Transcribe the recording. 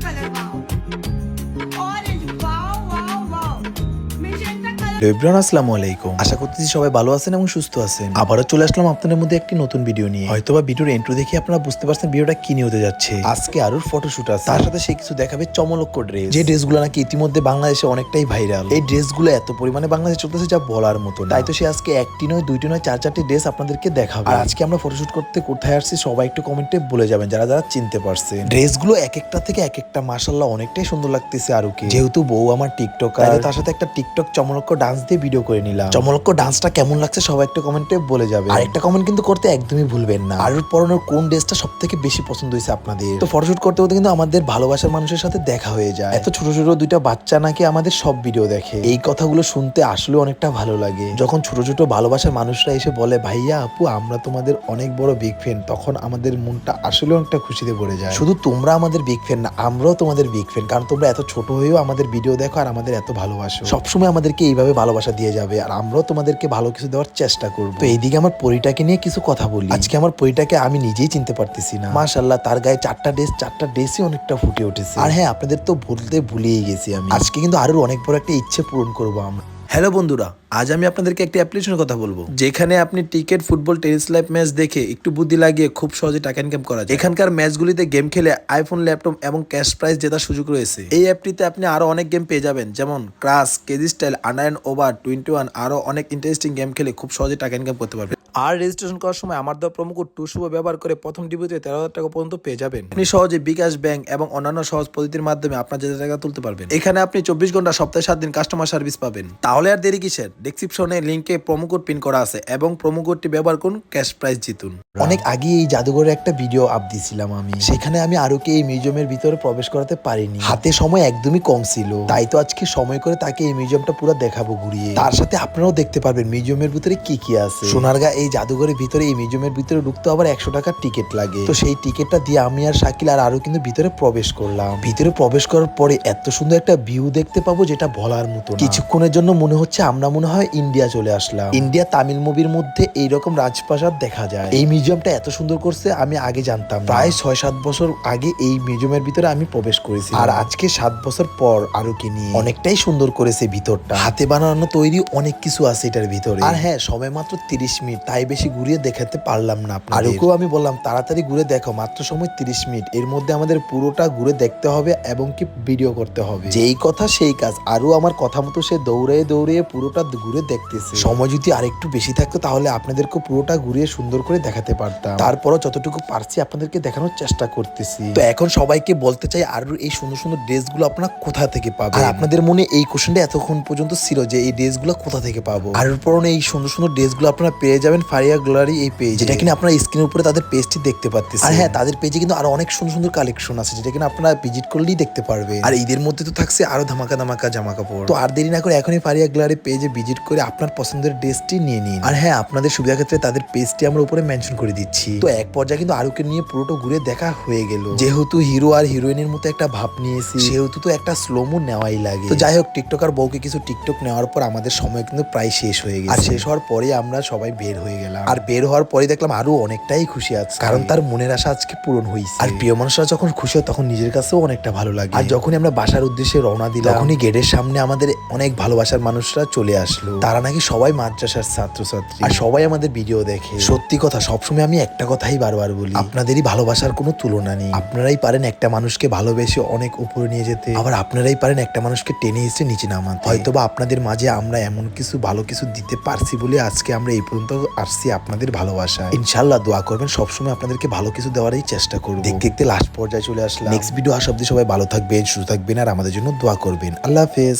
再来一 আসসালামু আলাইকুম। আশা করতেছি সবাই ভালো আছেন এবং সুস্থ আছেন। আবারও চলে আসলাম আপনাদের মধ্যে একটি নতুন ভিডিও নিয়ে। হয়তোবা ভিডিওর এন্ট্রো দেখে আপনারা বুঝতে পারছেন ভিডিওটা কি নিয়ে হতে যাচ্ছে। আজকে আরুর ফটোশুট আছে। তার সাথে সে কিছু দেখাবে চমলক্ষ ড্রেস যে ড্রেসগুলো নাকি ইতিমধ্যে বাংলাদেশে অনেকটাই ভাইরাল এই ড্রেসগুলো এত পরিমাণে বাংলাদেশে চলতেছে যা বলার মতো তাই তো সে আজকে একটি নয়, দুইটি নয়, চার চারটি ড্রেস আপনাদেরকে দেখাবে। আর আজকে আমরা ফটোশুট করতে কোথায় আসছি সবাই একটু কমেন্টে বলে যাবেন, যারা যারা চিনতে পারছেন। ড্রেসগুলো এক একটা থেকে এক একটা মাসাল্লাহ অনেকটাই সুন্দর লাগতেছে আরুকে। যেহেতু বউ আমার টিকটক আর তার সাথে একটা টিকটক চমলক্ষ ডান্স দিয়ে ভিডিও করে নিলাম। চমলক্ষ ডান্সটা কেমন লাগছে সবাই একটা কমেন্টে বলে যাবে। আর একটা কমেন্ট কিন্তু করতে একদমই ভুলবেন না। আর পরনের কোন ড্রেসটা সব থেকে বেশি পছন্দ হয়েছে আপনাদের? তো ফটোশুট করতে করতে কিন্তু আমাদের ভালোবাসার মানুষের সাথে দেখা হয়ে যায়। এত ছোট ছোট দুইটা বাচ্চা নাকি আমাদের সব ভিডিও দেখে। এই কথাগুলো শুনতে আসলে অনেকটা ভালো লাগে। যখন ছোট ছোট ভালোবাসার মানুষরা এসে বলে ভাইয়া আপু আমরা তোমাদের অনেক বড় বিগ ফ্যান তখন আমাদের মনটা আসলে অনেকটা খুশিতে ভরে যায়। শুধু তোমরা আমাদের বিগ ফ্যান না আমরাও তোমাদের বিগ ফ্যান কারণ তোমরা এত ছোট হয়েও আমাদের ভিডিও দেখো আর আমাদের এত ভালোবাসো। সবসময় আমাদেরকে এইভাবে ভালোবাসা দিয়ে যাবে, আর আমরাও তোমাদেরকে ভালো কিছু দেওয়ার চেষ্টা করব। তো এইদিকে আমার পরিটাকে নিয়ে কিছু কথা বলি। আজকে আমার পরিটাকে আমি নিজেই চিনতে পারতেছি না। মাশাল্লাহ তার গায়ে চারটা ড্রেস, চারটা ড্রেসই অনেকটা ফুটে উঠেছে। আর হ্যাঁ আপনাদের তো বলতে ভুলিয়ে গেছি আমি। আজকে কিন্তু আরও অনেক বড় একটা ইচ্ছে পূরণ করব আমরা। হ্যালো বন্ধুরা, আজ আমি আপনাদেরকে একটি অ্যাপ্লিকেশনের কথা বলব, যেখানে আপনি ticket football tennis live match দেখে একটু বুদ্ধি লাগিয়ে খুব সহজে টাকা ইনকাম করা যায়। এখানকার ম্যাচগুলিতে গেম খেলে আইফোন ল্যাপটপ এবং ক্যাশ প্রাইজ জেতার সুযোগ রয়েছে। এই অ্যাপটিতে আপনি আরও অনেক গেম পেয়ে যাবেন, যেমন crash KG style under over twenty one আরও অনেক ইন্টারেস্টিং গেম খেলে খুব সহজে টাকা ইনকাম করতে পারবেন। আর রেজিস্ট্রেশন করার সময় আমার দেওয়া প্রোমো কোড টু ব্যবহার করে প্রথম ডিপোতে তেরো হাজার টাকা পর্যন্ত পেয়ে যাবেন। আপনি সহজে বিকাশ ব্যাংক এবং অন্যান্য সহজ পদ্ধতির মাধ্যমে আপনার যে টাকা তুলতে পারবেন। এখানে আপনি চব্বিশ ঘণ্টা, সপ্তাহে সাত দিন কাস্টমার সার্ভিস পাবেন। তাহলে আর দেরি কিসের? ডেসক্রিপশনে লিঙ্কে প্রোমো কোড পিন করা আছে এবং প্রোমো কোডটি ব্যবহার করুন ক্যাশ প্রাইজ জিতুন। অনেক আগে এই জাদুঘরের একটা ভিডিও আপ দিছিলাম আমি। সেখানে আমি আরোকে এই মিউজিয়ামের ভিতরে প্রবেশ করাতে পারিনি। হাতে সময় একদমই কম ছিল। তাই তো আজকে সময় করে তাকে এই মিউজিয়ামটা পুরো দেখাবো ঘুরিয়ে। তার সাথে আপনারাও দেখতে পারবেন মিউজিয়ামের ভিতরে কি কি আছে। সোনারগা এই জাদুঘরের ভিতরে, এই মিউজিয়ামের ভিতরে ঢুকতে আবার একশো টাকার টিকিট লাগে। তো সেই টিকিটটা দিয়ে আমি আর শাকিল আর আরও কিন্তু ভিতরে প্রবেশ করলাম। ভিতরে প্রবেশ করার পরে এত সুন্দর একটা ভিউ দেখতে পাবো যেটা বলার মতো কিছুক্ষণের জন্য মনে হচ্ছে আমরা মনে হয় ইন্ডিয়া চলে আসলাম। ইন্ডিয়া তামিল মুভির মধ্যে এইরকম রাজপ্রাসাদ দেখা যায়। এই মিউজিয়ামটা এত সুন্দর করছে, আমি আগে জানতাম প্রায় ছয় সাত বছর আগে এই মিউজিয়ামের ভিতরে আমি প্রবেশ করেছি। আর আজকে সাত বছর পর আরও কি নিয়ে অনেকটাই সুন্দর করেছে ভিতরটা। হাতে বানানো তৈরি অনেক কিছু আছে এটার ভিতরে। আর হ্যাঁ সময় মাত্র তিরিশ মিনিট, তাই বেশি ঘুরিয়ে দেখাতে পারলাম না আরোকেও আমি বললাম তাড়াতাড়ি ঘুরে দেখো মাত্র সময় তিরিশ মিনিট। এর মধ্যে আমাদের পুরোটা ঘুরে দেখতে হবে এবং কি ভিডিও করতে হবে। যেই কথা সেই কাজ। আরও আমার কথা মতো সে দৌড়ে দৌড়ে পুরোটা ঘুরে দেখতেছে। সময় যদি আরেকটু বেশি থাকতো তাহলে আপনাদেরকে পুরোটা ঘুরিয়ে সুন্দর করে দেখাতে পারতাম। তারপরও যতটুকু পারছি আপনাদেরকে দেখানোর চেষ্টা করতেছি। তো এখন সবাইকে বলতে চাই আর এই সুন্দর সুন্দর ড্রেসগুলো আপনারা কোথা থেকে পাবেন? আর আপনাদের মনে এই কোশ্চেনটা এতক্ষণ পর্যন্ত ছিল যে এই ড্রেসগুলো কোথা থেকে পাবো? আর পরনে এই সুন্দর সুন্দর ড্রেসগুলো আপনারা পেয়ে যাবেন ফারিয়া গ্লোয়ারি এই পেজ যেটা কিনা আপনারা স্ক্রিনের উপরে তাদের পেজটি দেখতে পাচ্ছেন আর হ্যাঁ তাদের পেজে কিন্তু আরও অনেক সুন্দর সুন্দর কালেকশন আছে যেটা কিনা আপনারা ভিজিট করলেই দেখতে পারবে আর ঈদের মধ্যে তো থাকছে আরও ধামাকা ধামাকা জামা কাপড় তো আর দেরি না করে এখনই ফারিয়া গ্লোয়ারি পেজে ভিজিট করে আপনার পছন্দের ড্রেসটি নিয়ে নিন। আর হ্যাঁ আপনাদের সুবিধা ক্ষেত্রে তাদের পেজটি আমরা উপরে মেনশন করে দিচ্ছি। তো এক পর্যায়ে কিন্তু আরুকে নিয়ে পুরোটা ঘুরে দেখা হয়ে গেল। যেহেতু হিরো আর হিরোইনের মতো একটা ভাব নিয়েছি সেহেতু তো একটা স্লোমো নেওয়াই লাগে। তো যাই হোক টিকটক আর বউকে কিছু টিকটক নেওয়ার পর আমাদের সময় কিন্তু প্রায় শেষ হয়ে গেছে। আর শেষ হওয়ার পরে আমরা সবাই বের হয়ে গেলাম। আর বের হওয়ার পরে দেখলাম আরও অনেকটাই খুশি আছে। কারণ তার মনের আশা আজকে পূরণ হয়েছে। আর প্রিয় মানুষরা যখন খুশি হয় তখন নিজের কাছেও অনেকটা ভালো লাগে। আর যখনই আমরা বাসার উদ্দেশ্যে রওনা দিলাম তখনই গেটের সামনে আমাদের অনেক ভালোবাসার মানুষরা চলে আসলো। তারা নাকি সবাই মাদ্রাসার ছাত্রছাত্রী। আর সবাই আমাদের ভিডিও দেখে। সত্যি কথা সবসময় আমি একটা কথাই বারবার বলি। আপনাদেরই ভালোবাসার কোনো তুলনা নেই। আপনারাই পারেন একটা মানুষকে ভালোবেসে অনেক উপরে নিয়ে যেতে। আবার আপনারাই পারেন একটা মানুষকে টেনে এসে নিচে নামাতে। হয়তোবা আপনাদের মাঝে আমরা এমন কিছু ভালো কিছু দিতে পারছি বলে আজকে আমরা এই পর্যন্ত আসছি আপনাদের ভালোবাসা ইনশাল্লাহ দোয়া করবেন সবসময় আপনাদেরকে ভালো কিছু দেওয়ারই চেষ্টা করব। দেখতে দেখতে লাস্ট পর্যায়ে চলে আসলাম। নেক্সট ভিডিও আসা অব্দি সবাই ভালো থাকবেন সুস্থ থাকবেন আর আমাদের জন্য দোয়া করবেন। আল্লাহ হাফেজ।